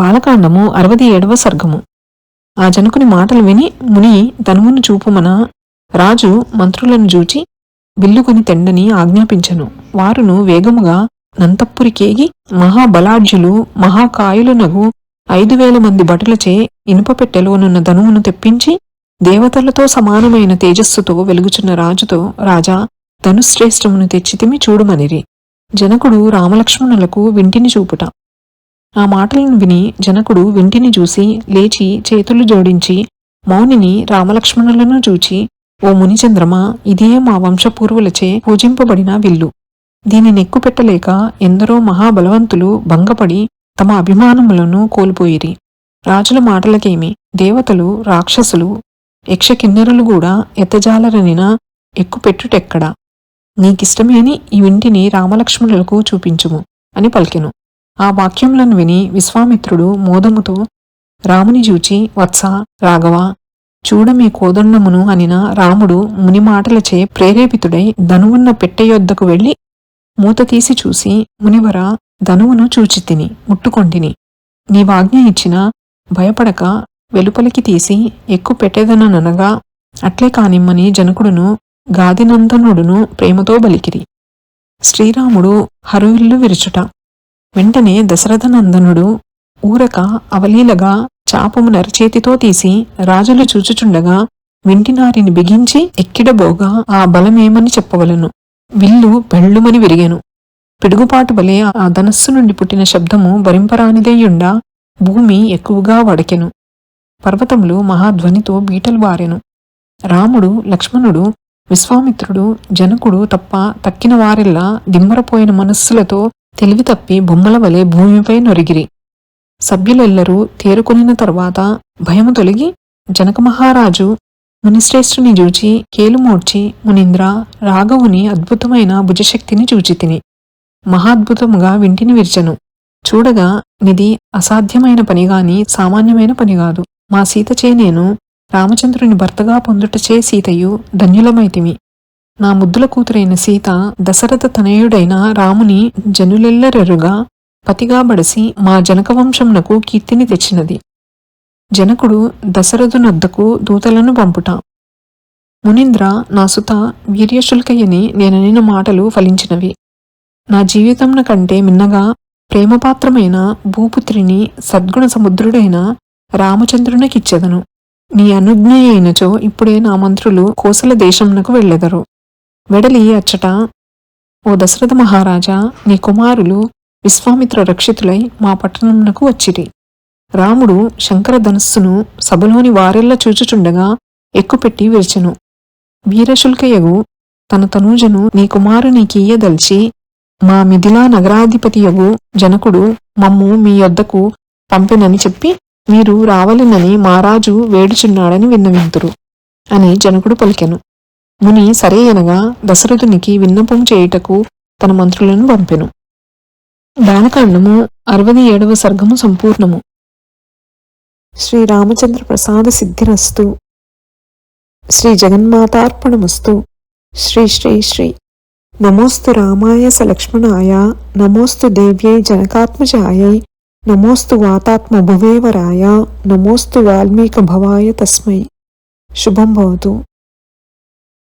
బాలకాండము అరవది ఏడవ సర్గము. ఆ జనకుని మాటలు విని ముని ధనువును చూపుమన రాజు మంత్రులను జూచి బిల్లుకొని తెండని ఆజ్ఞాపించను. వారును వేగముగా నంతప్పురికేగి మహాబలాఢ్యులు మహాకాయులునగు ఐదు వేల మంది భటులచే ఇనుప పెట్టెలోనున్న ధనువును తెప్పించి దేవతలతో సమానమైన తేజస్సుతో వెలుగుచున్న రాజుతో రాజా ధనుశ్రేష్టమును తెచ్చితిమి చూడుమనిరి. జనకుడు రామలక్ష్మణులకు వింటిని చూపుట. ఆ మాటలను విని జనకుడు వింటిని చూసి లేచి చేతులు జోడించి మౌనిని రామలక్ష్మణులను చూచి ఓ మునిచంద్రమా ఇదే మా వంశపూర్వులచే పూజింపబడిన విల్లు. దీనిని ఎక్కుపెట్టలేక ఎందరో మహాబలవంతులు భంగపడి తమ అభిమానములను కోల్పోయిరి. రాజుల మాటలకేమి దేవతలు రాక్షసులు యక్షకిన్నెరులు కూడా ఎత్తజాలరనినా ఎక్కుపెట్టుటెక్కడా? నీకిష్టమేని ఈ వింటిని రామలక్ష్మణులకు చూపించుము అని పలికెను. ఆ వాక్యములను విని విశ్వామిత్రుడు మోదముతో రాముని చూచి వత్స రాఘవ చూడమీ కోదండమును అనిన రాముడు ముని మాటలచే ప్రేరేపితుడై ధనువున్న పెట్టె యొద్దకు వెళ్ళి మూత తీసి చూసి మునివర ధనువును చూచితిని ముట్టుకొంటిని నీవాజ్ఞ ఇచ్చిన భయపడక వెలుపలికి తీసి ఎక్కు పెట్టేదననగా అట్లే కానిమ్మని జనకుడును గాదినందనుడును ప్రేమతో బలికిరి. శ్రీరాముడు హరువిల్లు విరుచుట. వెంటనే దశరథనందనుడు ఊరక అవలీలగా చాపము నరచేతితో తీసి రాజులు చూచుచుండగా వింటినారిని బిగించి ఎక్కిడబోగా ఆ బలమేమని చెప్పవలను. విల్లు బెళ్ళుమని విరిగెను. పిడుగుపాటు వలె ఆ ధనస్సు నుండి పుట్టిన శబ్దము భరింపరానిదేయుండా భూమి ఎక్కువగా వడకెను. పర్వతములు మహాధ్వనితో బీటలు వారెను. రాముడు లక్ష్మణుడు విశ్వామిత్రుడు జనకుడు తప్ప తక్కిన వారెల్లా దిమ్మరపోయిన మనస్సులతో తెలివి తప్పి బొమ్మల వలె భూమిపై నొరిగిరి. సభ్యులెల్లరూ తేరుకొనిన తరువాత భయము తొలగి జనక మహారాజు మునిశ్రేష్ఠుని చూచి కేలుమూడ్చి మునింద్ర రాఘవుని అద్భుతమైన భుజశక్తిని చూచితిని. మహాద్భుతముగా వింటిని విర్చను. చూడగా నిది అసాధ్యమైన పనిగాని సామాన్యమైన పని కాదు మా సీతచే నేను రామచంద్రుని భర్తగా పొందుటచే సీతయు ధన్యులమైతిమి. నా ముద్దుల కూతురైన సీత దశరథ తనయుడైన రాముని జనులెల్లరెరుగా పతిగాబడసి మా జనకవంశంనకు కీర్తిని తెచ్చినది. జనకుడు దశరథునద్దకు దూతలను పంపుట. మునీంద్ర నా సుత వీర్యశుల్కయ్యని నేననిన మాటలు ఫలించినవి. నా జీవితంన కంటే మిన్నగా ప్రేమపాత్రమైన భూపుత్రిని సద్గుణ సముద్రుడైన రామచంద్రునికిచ్చెదను. నీ అనుజ్ఞ అయినచో ఇప్పుడే నా మంత్రులు కోసల దేశంనకు వెళ్ళెదరు. వెడలి అచ్చట ఓ దశరథ మహారాజా నీ కుమారులు విశ్వామిత్ర రక్షితులై మా పట్టణంనకు వచ్చిరి. రాముడు శంకర ధనస్సును సభలోని వారెల్ల చూచుచుండగా ఎక్కుపెట్టి విరిచెను. వీరశుల్కయ్యగు తన తనూజను నీ కుమారునికీయదల్చి మా మిథిలా నగరాధిపతియగు జనకుడు మమ్ము మీ యొద్దకు పంపినని చెప్పి మీరు రావలెనని మారాజు వేడుచున్నాడని విన్నవింతురు అని జనకుడు పలికెను. ముని సరే అనగా దశరథునికి విన్నపం చేయుటకు తన మంత్రులను పంపెను. బాలకాండము అరవది ఏడవ సర్గము సంపూర్ణము. శ్రీ రామచంద్ర ప్రసాద సిద్ధిరస్తు. శ్రీ జగన్మాతార్పణమస్తు. శ్రీ శ్రీ శ్రీ. నమోస్తు రామాయ స లక్ష్మణాయ నమోస్తు దేవ్యై జనకాత్మజాయై. నమోస్తు వాతాత్మ భువేవరాయ నమోస్తు వాల్మీక భవాయ తస్మై. శుభం భవతు.